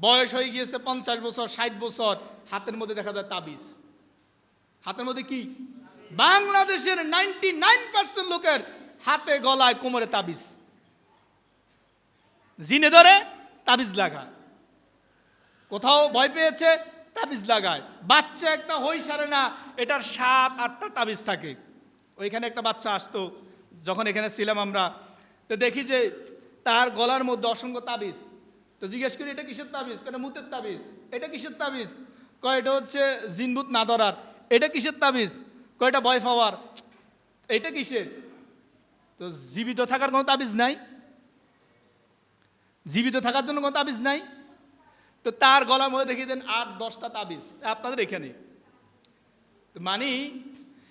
বয়স হয়ে গিয়েছে পঞ্চাশ বছর, ষাট বছর, হাতের মধ্যে দেখা যায় তাবিজ। হাতের মধ্যে কি? বাংলাদেশের নাইনটি নাইন পার্সেন্ট লোকের হাতে, গলায়, কোমরে তাবিজ। জিনে ধরে তাবিজ লাগায়। কোথাও ভয় পেয়েছে, তাবিজ লাগায়। বাচ্চা একটা হই সারে না, এটার সাত, আটটা তাবিজ থাকে। ওইখানে একটা বাচ্চা আসতো, যখন এখানে ছিলাম আমরা, তো দেখি যে তার গলার মধ্যে অসংখ্য তাবিজ। তো জিজ্ঞেস করি, এটা কিসের তাবিজ? কেন মুতের তাবিজ। এটা কিসের তাবিজ? কয়, এটা হচ্ছে জিনবুত না ধরার এটা কিসের তাবিজ? কয়, এটা ভয় পাওয়ার। এটা কিসের? তো জীবিত থাকার কোনো তাবিজ নাই। জীবিত থাকার জন্য কোনো তাবিজ নাই? তো তার গলার মধ্যে দেখিয়ে দেন আট, দশটা তাবিজ। আপনাদের এখানে। মানে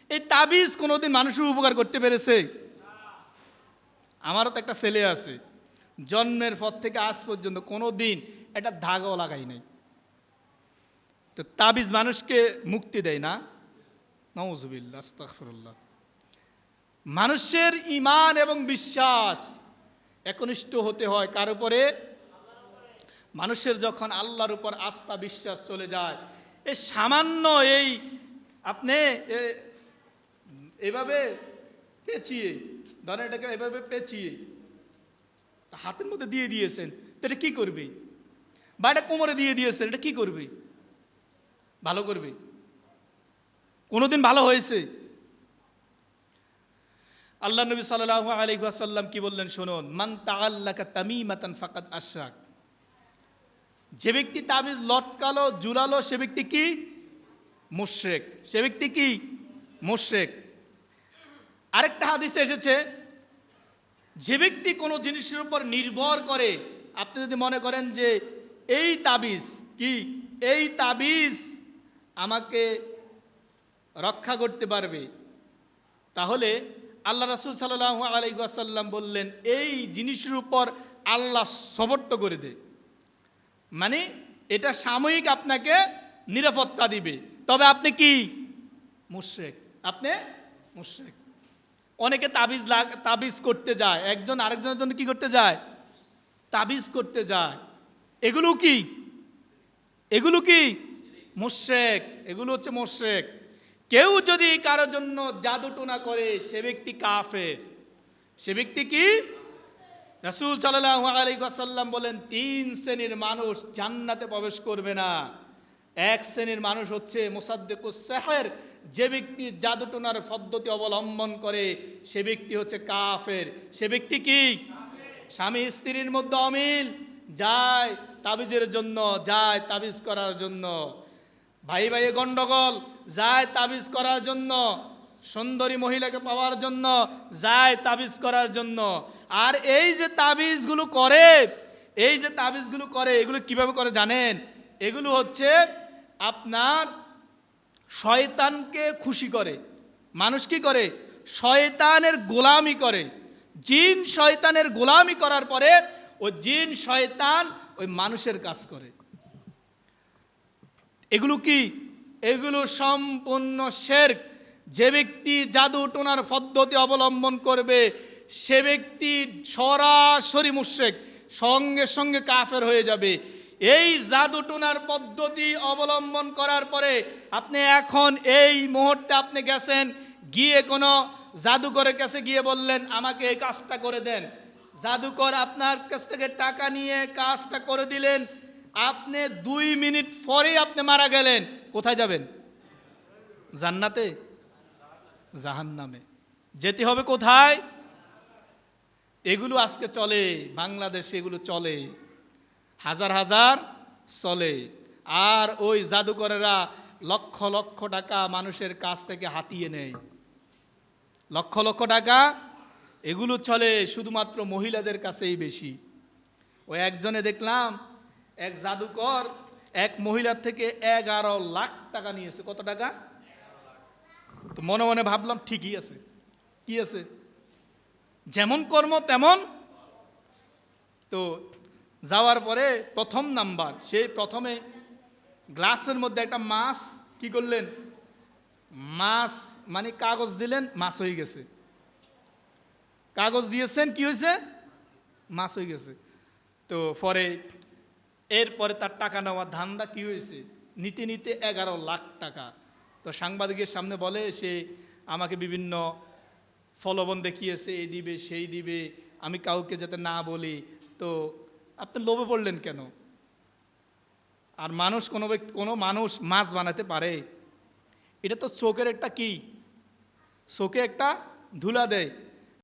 এই তাবিজ কোনোদিন মানুষের উপকার করতে পেরেছে? আমারও তো একটা ছেলে আছে। জন্মের পর থেকে আজ পর্যন্ত কোনো দিন একটা ধাগাও লাগাই নাই। তো তাবিজ মানুষকে মুক্তি দেয় না। আস্তাগফিরুল্লাহ। মানুষের ইমান এবং বিশ্বাস একনিষ্ঠ হতে হয় কার উপরে? মানুষের যখন আল্লাহর উপর আস্থা বিশ্বাস চলে যায় এই সামান্য এই আপনি এ- এভাবে পেঁচিয়ে, ধরেন এটাকে এভাবে পেঁচিয়ে হাতের মধ্যে দিয়ে দিয়েছেন, তো এটা কী করবে? বা এটা কোমরে দিয়ে দিয়েছেন, এটা কী করবে? ভালো করবে। কোনোদিন ভালো হয়েছে? আল্লাহ নবী সাল্লাহ আলী আসাল্লাম কি বললেন, শুনুন, মান তাআল্লাকা তামিমাতান ফাকাদ আশরাক। যে ব্যক্তি তাবিজ লটকালো, জুড়ালো, সে ব্যক্তি কি? মুশরেক। সে ব্যক্তি কি? মুশরেক। আরেকটা হাদিসে এসেছে যে ব্যক্তি কোনো জিনিসের উপর নির্ভর করে, আপনি যদি মনে করেন যে এই তাবিজ কি? এই তাবিজ আমাকে রক্ষা করতে পারবে। তাহলে আল্লাহ রাসুল সাল্লাহ আলাইসাল্লাম বললেন, এই জিনিসের উপর আল্লাহ সমর্থ করে দে। মানে এটা সাময়িক আপনাকে নিরাপত্তা দিবে। তবে আপনি কি? মুশরেক। আপনি মুশরেক। অনেকে তাবিজ তাবিজ করতে যায়। একজন আরেকজনের জন্য কি করতে যায়? তাবিজ করতে যায়। এগুলো কি? এগুলো কি? মুশরেক এগুলো হচ্ছে মুশরেক কেউ যদি কারোর জন্য জাদুটোনা করে, সে ব্যক্তি কাফের। সে ব্যক্তি কি? রাসুল আলাইহি বলেন, তিন শ্রেণির মানুষ জান্নাতে প্রবেশ করবে না। এক শ্রেণির মানুষ হচ্ছে মুসাদ্দিকুস যে ব্যক্তি জাদুটোনার পদ্ধতি অবলম্বন করে, সে ব্যক্তি হচ্ছে কাফের। সে ব্যক্তি কি? স্বামী স্ত্রীর মধ্যে অমিল। যায় তাবিজের জন্য, যায় তাবিজ করার জন্য। ভাই ভাইয়ে গন্ডগোল, যায় তাবিজ করার জন্য। সুন্দরী মহিলাকে পাওয়ার জন্য, যায় তাবিজ করার জন্য। আর এই যে তাবিজগুলো করে, এই যে তাবিজগুলো করে, এগুলো কীভাবে করে জানেন? এগুলো হচ্ছে আপনার শয়তানকে খুশি করে। মানুষ কি করে? শয়তানের গোলামি করে। জিন শয়তানের গোলামি করার পরে ওই জিন শয়তান ওই মানুষের কাজ করে। এগুলো কি? এগুলো সম্পূর্ণ শেরক। যে ব্যক্তি জাদু টোনার পদ্ধতি অবলম্বন করবে, সে ব্যক্তি সরাসরি মুশেক সঙ্গে সঙ্গে কাফের হয়ে যাবে। এই জাদু টোনার পদ্ধতি অবলম্বন করার পরে আপনি এখন এই মুহূর্তে আপনি গেছেন, গিয়ে কোনো জাদুকরের কাছে গিয়ে বললেন, আমাকে এই কাজটা করে দেন। জাদুকর আপনার কাছ থেকে টাকা নিয়ে কাজটা করে দিলেন। আপনি দুই মিনিট পরেই আপনি মারা গেলেন। কোথায় যাবেন? জান্নাতে? জাহান্নামে। যেতে হবে কোথায়? এগুলো আজকে চলে, বাংলাদেশে এগুলো চলে। হাজার হাজার চলে। আর ওই জাদুকরেরা লক্ষ লক্ষ টাকা মানুষের কাছ থেকে হাতিয়ে নেয়। লক্ষ লক্ষ টাকা, এগুলো চলে শুধুমাত্র মহিলাদের কাছেই বেশি। ওই একজনে দেখলাম, এক জাদুকর এক মহিলার থেকে এগারো লাখ টাকা নিয়েছে। কত টাকা? তো মনে মনে ভাবলাম, ঠিকই আছে। কি আছে? যেমন কর্ম, তেমন তো যাওয়ার পরে প্রথম নাম্বার সেই প্রথমে গ্লাসের মধ্যে একটা মাছ কি করলেন? মাছ মানে কাগজ দিলেন, মাছ হয়ে গেছে। কাগজ দিয়েছেন, কি হয়েছে? মাছ হয়ে গেছে। তো পরে, এরপরে তার টাকা নেওয়া ধান্দা কি হয়েছে? নিতে নিতে এগারো লাখ টাকা। তো সাংবাদিকের সামনে বলে, সে আমাকে বিভিন্ন ফলবন দেখিয়েছে, এই দিবে, সেই দিবে, আমি কাউকে যাতে না বলি। তো আপনি লোভে পড়লেন কেন? আর মানুষ কোনো ব্যক্তি, কোনো মানুষ মাছ বানাতে পারে। এটা তো চোখের একটা কি? চোখে একটা ধুলা দেয়।